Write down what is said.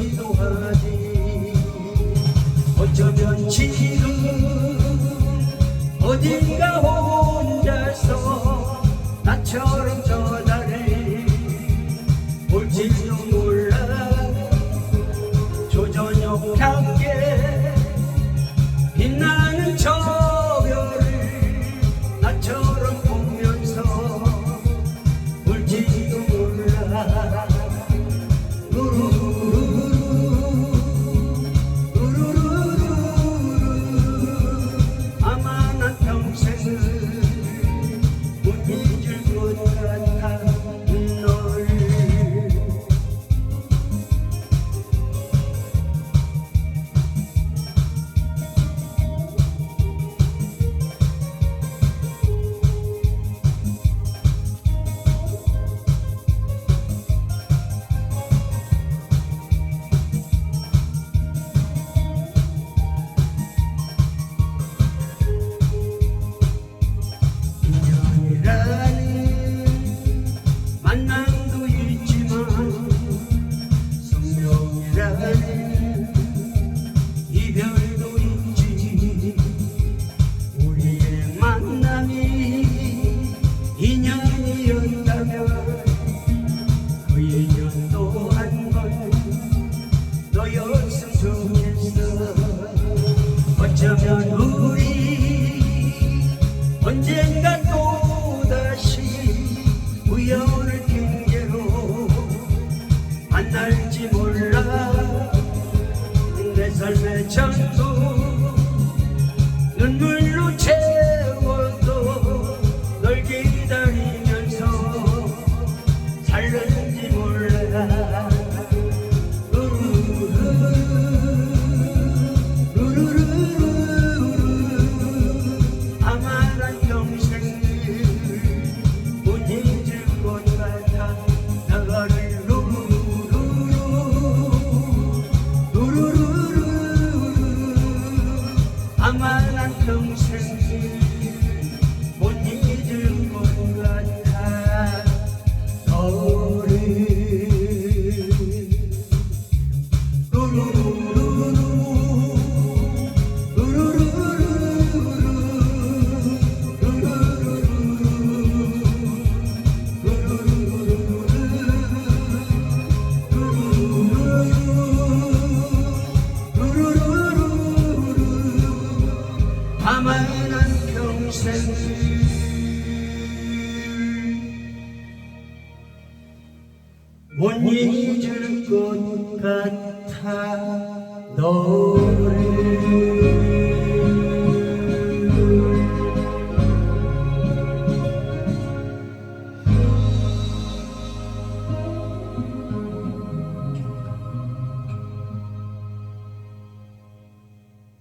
기도하지. 어쩌면 지금 어딘가 오 삶의 전부 눈물로 나만 한 평생. 나만의 난 평생을 못 잊을 것 같아 너를.